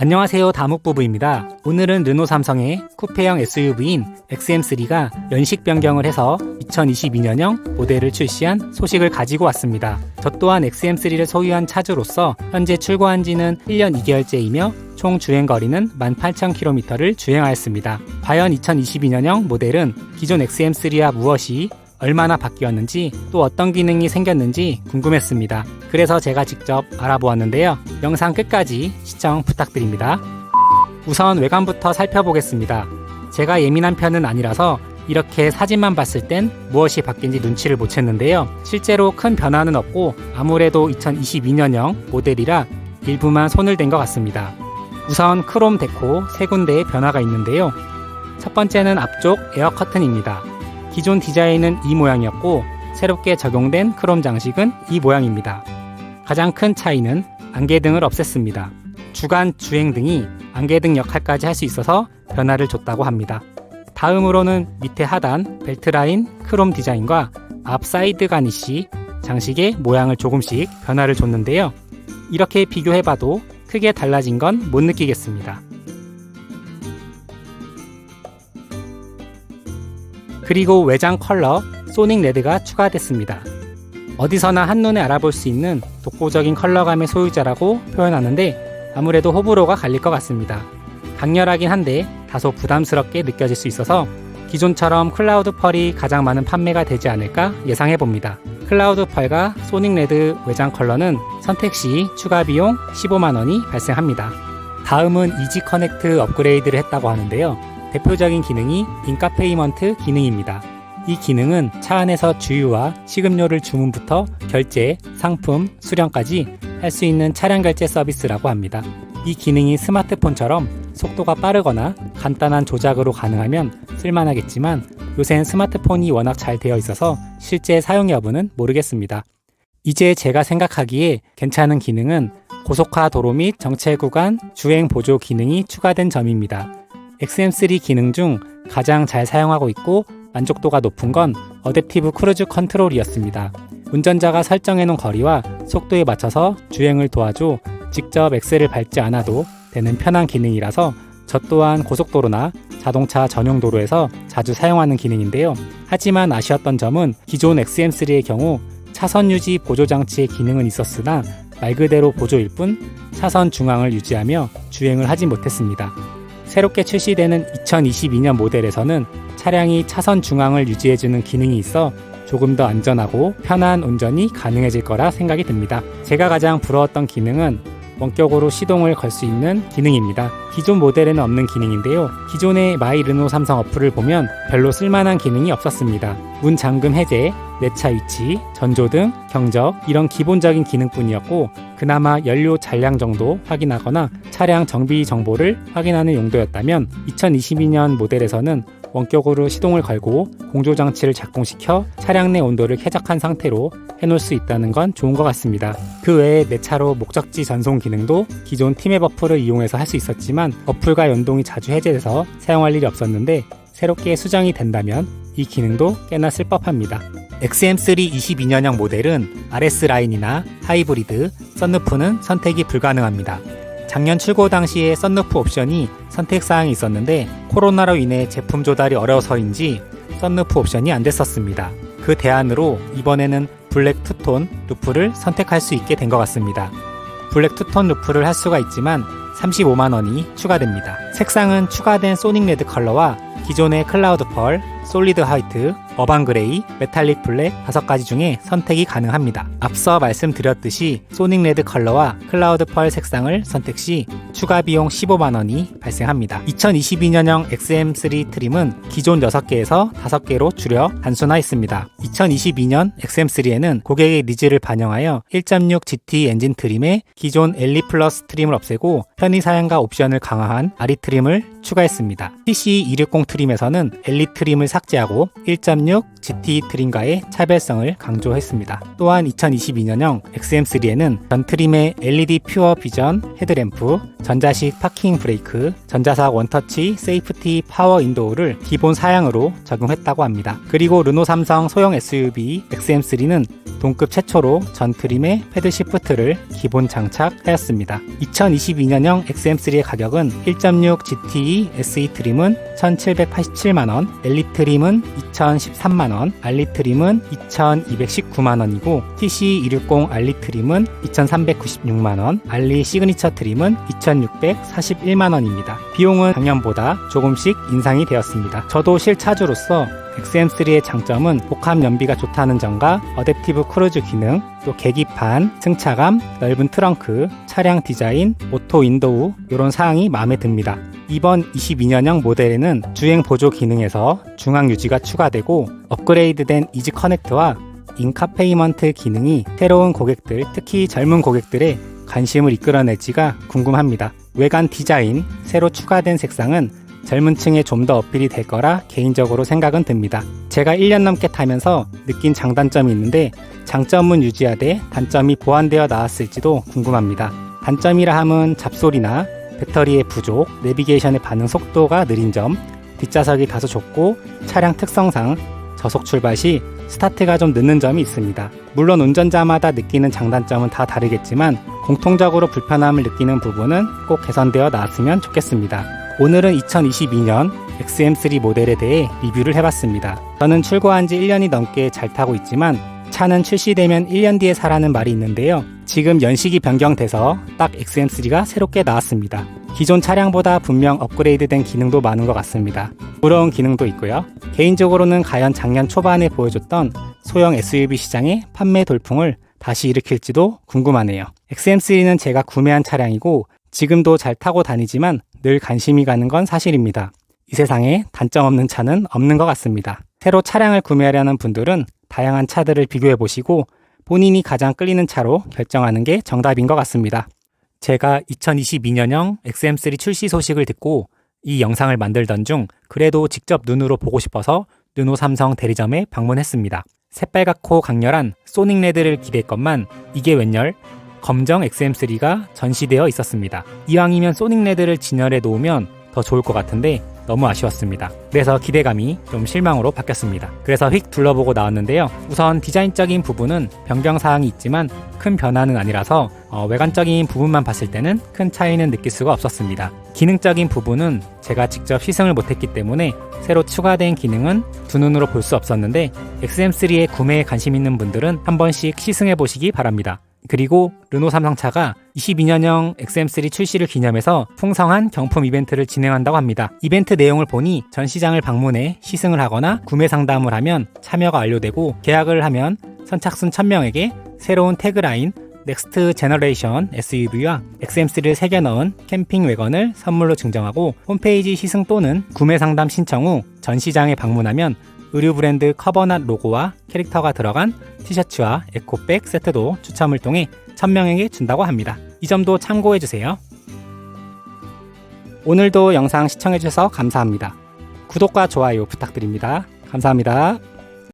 안녕하세요 다목부부입니다. 오늘은 르노 삼성의 쿠페형 SUV인 XM3가 연식 변경을 해서 2022년형 모델을 출시한 소식을 가지고 왔습니다. 저 또한 XM3를 소유한 차주로서 현재 출고한 지는 1년 2개월째이며 총 주행 거리는 18,000km를 주행하였습니다. 과연 2022년형 모델은 기존 XM3와 무엇이 얼마나 바뀌었는지 또 어떤 기능이 생겼는지 궁금했습니다. 그래서 제가 직접 알아보았는데요. 영상 끝까지 시청 부탁드립니다. 우선 외관부터 살펴보겠습니다. 제가 예민한 편은 아니라서 이렇게 사진만 봤을 땐 무엇이 바뀐지 눈치를 못 챘는데요. 실제로 큰 변화는 없고 아무래도 2022년형 모델이라 일부만 손을 댄 것 같습니다. 우선 크롬 데코 세 군데의 변화가 있는데요. 첫 번째는 앞쪽 에어 커튼입니다. 기존 디자인은 이 모양이었고 새롭게 적용된 크롬 장식은 이 모양입니다. 가장 큰 차이는 안개등을 없앴습니다. 주간 주행등이 안개등 역할까지 할 수 있어서 변화를 줬다고 합니다. 다음으로는 밑에 하단 벨트라인 크롬 디자인과 앞 사이드 가니쉬 장식의 모양을 조금씩 변화를 줬는데요. 이렇게 비교해봐도 크게 달라진 건 못 느끼겠습니다. 그리고 외장 컬러 소닉 레드가 추가됐습니다. 어디서나 한눈에 알아볼 수 있는 독보적인 컬러감의 소유자라고 표현하는데 아무래도 호불호가 갈릴 것 같습니다. 강렬하긴 한데 다소 부담스럽게 느껴질 수 있어서 기존처럼 클라우드 펄이 가장 많은 판매가 되지 않을까 예상해 봅니다. 클라우드 펄과 소닉 레드 외장 컬러는 선택 시 추가 비용 15만 원이 발생합니다. 다음은 이지 커넥트 업그레이드를 했다고 하는데요. 대표적인 기능이 인카페이먼트 기능입니다. 이 기능은 차 안에서 주유와 식음료를 주문부터 결제, 상품, 수령까지 할 수 있는 차량 결제 서비스라고 합니다. 이 기능이 스마트폰처럼 속도가 빠르거나 간단한 조작으로 가능하면 쓸만하겠지만 요새는 스마트폰이 워낙 잘 되어 있어서 실제 사용 여부는 모르겠습니다. 이제 제가 생각하기에 괜찮은 기능은 고속화 도로 및 정체 구간 주행 보조 기능이 추가된 점입니다. XM3 기능 중 가장 잘 사용하고 있고 만족도가 높은 건 어댑티브 크루즈 컨트롤이었습니다. 운전자가 설정해 놓은 거리와 속도에 맞춰서 주행을 도와줘 직접 엑셀을 밟지 않아도 되는 편한 기능이라서 저 또한 고속도로나 자동차 전용 도로에서 자주 사용하는 기능인데요. 하지만 아쉬웠던 점은 기존 XM3의 경우 차선 유지 보조 장치의 기능은 있었으나 말 그대로 보조일 뿐 차선 중앙을 유지하며 주행을 하지 못했습니다. 새롭게 출시되는 2022년 모델에서는 차량이 차선 중앙을 유지해주는 기능이 있어 조금 더 안전하고 편한 운전이 가능해질 거라 생각이 듭니다. 제가 가장 부러웠던 기능은 원격으로 시동을 걸 수 있는 기능입니다. 기존 모델에는 없는 기능인데요. 기존의 마이 르노 삼성 어플을 보면 별로 쓸만한 기능이 없었습니다. 문 잠금 해제, 내 차 위치, 전조 등, 경적 이런 기본적인 기능뿐이었고 그나마 연료 잔량 정도 확인하거나 차량 정비 정보를 확인하는 용도였다면 2022년 모델에서는 원격으로 시동을 걸고 공조 장치를 작동시켜 차량 내 온도를 쾌적한 상태로 해놓을 수 있다는 건 좋은 것 같습니다. 그 외에 내 차로 목적지 전송 기능도 기존 팀의 버프를 이용해서 할 수 있었지만 어플과 연동이 자주 해제돼서 사용할 일이 없었는데 새롭게 수정이 된다면 이 기능도 꽤나 쓸법합니다. XM3 22년형 모델은 RS 라인이나 하이브리드, 썬루프는 선택이 불가능합니다. 작년 출고 당시에 썬루프 옵션이 선택 사항이 있었는데 코로나로 인해 제품 조달이 어려워서인지 썬루프 옵션이 안 됐었습니다. 그 대안으로 이번에는 블랙 투톤 루프를 선택할 수 있게 된 것 같습니다. 블랙 투톤 루프를 할 수가 있지만 35만원이 추가됩니다. 색상은 추가된 소닉 레드 컬러와 기존의 클라우드 펄, 솔리드 화이트, 어반 그레이, 메탈릭 블랙 5가지 중에 선택이 가능합니다. 앞서 말씀드렸듯이 소닉 레드 컬러와 클라우드 펄 색상을 선택 시 추가 비용 15만원이 발생합니다. 2022년형 XM3 트림은 기존 6개에서 5개로 줄여 단순화했습니다. 2022년 XM3에는 고객의 니즈를 반영하여 1.6 GT 엔진 트림에 기존 엘리 플러스 트림을 없애고 편의 사양과 옵션을 강화한 아리 트림을 추가했습니다. PC260 트림에서는 엘리 트림을 삭제하고 1.6 1.6 GT 트림과의 차별성을 강조했습니다. 또한 2022년형 XM3에는 전 트림의 LED 퓨어 비전 헤드램프, 전자식 파킹 브레이크, 전자석 원터치 세이프티 파워 인도어를 기본 사양으로 적용했다고 합니다. 그리고 르노 삼성 소형 SUV XM3는 동급 최초로 전 트림에 패드 시프트를 기본 장착하였습니다. 2022년형 XM3의 가격은 1.6 GTE SE 트림은 1,787만원, 엘리 트림은 2,013만원, 알리 트림은 2,219만원이고 TC260 알리 트림은 2,396만원, 알리 시그니처 트림은 2,641만원입니다. 비용은 작년보다 조금씩 인상이 되었습니다. 저도 실차주로서 XM3의 장점은 복합 연비가 좋다는 점과 어댑티브 크루즈 기능, 또 계기판, 승차감, 넓은 트렁크, 차량 디자인, 오토 윈도우 이런 사항이 마음에 듭니다. 이번 22년형 모델에는 주행 보조 기능에서 중앙 유지가 추가되고 업그레이드된 이지 커넥트와 인카페이먼트 기능이 새로운 고객들, 특히 젊은 고객들의 관심을 이끌어낼지가 궁금합니다. 외관 디자인, 새로 추가된 색상은 젊은 층에 좀 더 어필이 될 거라 개인적으로 생각은 듭니다. 제가 1년 넘게 타면서 느낀 장단점이 있는데 장점은 유지하되 단점이 보완되어 나왔을지도 궁금합니다. 단점이라 함은 잡소리나 배터리의 부족, 내비게이션의 반응 속도가 느린 점, 뒷좌석이 다소 좁고 차량 특성상 저속 출발 시 스타트가 좀 늦는 점이 있습니다. 물론 운전자마다 느끼는 장단점은 다 다르겠지만 공통적으로 불편함을 느끼는 부분은 꼭 개선되어 나왔으면 좋겠습니다. 오늘은 2022년 XM3 모델에 대해 리뷰를 해봤습니다. 저는 출고한 지 1년이 넘게 잘 타고 있지만 차는 출시되면 1년 뒤에 사라는 말이 있는데요. 지금 연식이 변경돼서 딱 XM3가 새롭게 나왔습니다. 기존 차량보다 분명 업그레이드된 기능도 많은 것 같습니다. 부러운 기능도 있고요. 개인적으로는 과연 작년 초반에 보여줬던 소형 SUV 시장의 판매 돌풍을 다시 일으킬지도 궁금하네요. XM3는 제가 구매한 차량이고 지금도 잘 타고 다니지만 늘 관심이 가는 건 사실입니다. 이 세상에 단점 없는 차는 없는 것 같습니다. 새로 차량을 구매하려는 분들은 다양한 차들을 비교해 보시고 본인이 가장 끌리는 차로 결정하는 게 정답인 것 같습니다. 제가 2022년형 XM3 출시 소식을 듣고 이 영상을 만들던 중 그래도 직접 눈으로 보고 싶어서 르노 삼성 대리점에 방문했습니다. 새빨갛고 강렬한 소닉 레드를 기대했건만 이게 웬열 검정 XM3가 전시되어 있었습니다. 이왕이면 소닉 레드를 진열해 놓으면 더 좋을 것 같은데 너무 아쉬웠습니다. 그래서 기대감이 좀 실망으로 바뀌었습니다. 그래서 휙 둘러보고 나왔는데요. 우선 디자인적인 부분은 변경 사항이 있지만 큰 변화는 아니라서 어, 외관적인 부분만 봤을 때는 큰 차이는 느낄 수가 없었습니다. 기능적인 부분은 제가 직접 시승을 못했기 때문에 새로 추가된 기능은 두 눈으로 볼 수 없었는데 XM3에 구매에 관심 있는 분들은 한 번씩 시승해 보시기 바랍니다. 그리고 르노 삼성차가 22년형 XM3 출시를 기념해서 풍성한 경품 이벤트를 진행한다고 합니다. 이벤트 내용을 보니 전 시장을 방문해 시승을 하거나 구매 상담을 하면 참여가 완료되고 계약을 하면 선착순 1000명에게 새로운 태그라인 넥스트 제너레이션 SUV와 XM3를 새겨 넣은 캠핑 외건을 선물로 증정하고 홈페이지 시승 또는 구매 상담 신청 후 전 시장에 방문하면 의류 브랜드 커버낫 로고와 캐릭터가 들어간 티셔츠와 에코백 세트도 추첨을 통해 1000명에게 준다고 합니다. 이 점도 참고해 주세요. 오늘도 영상 시청해 주셔서 감사합니다. 구독과 좋아요 부탁드립니다. 감사합니다.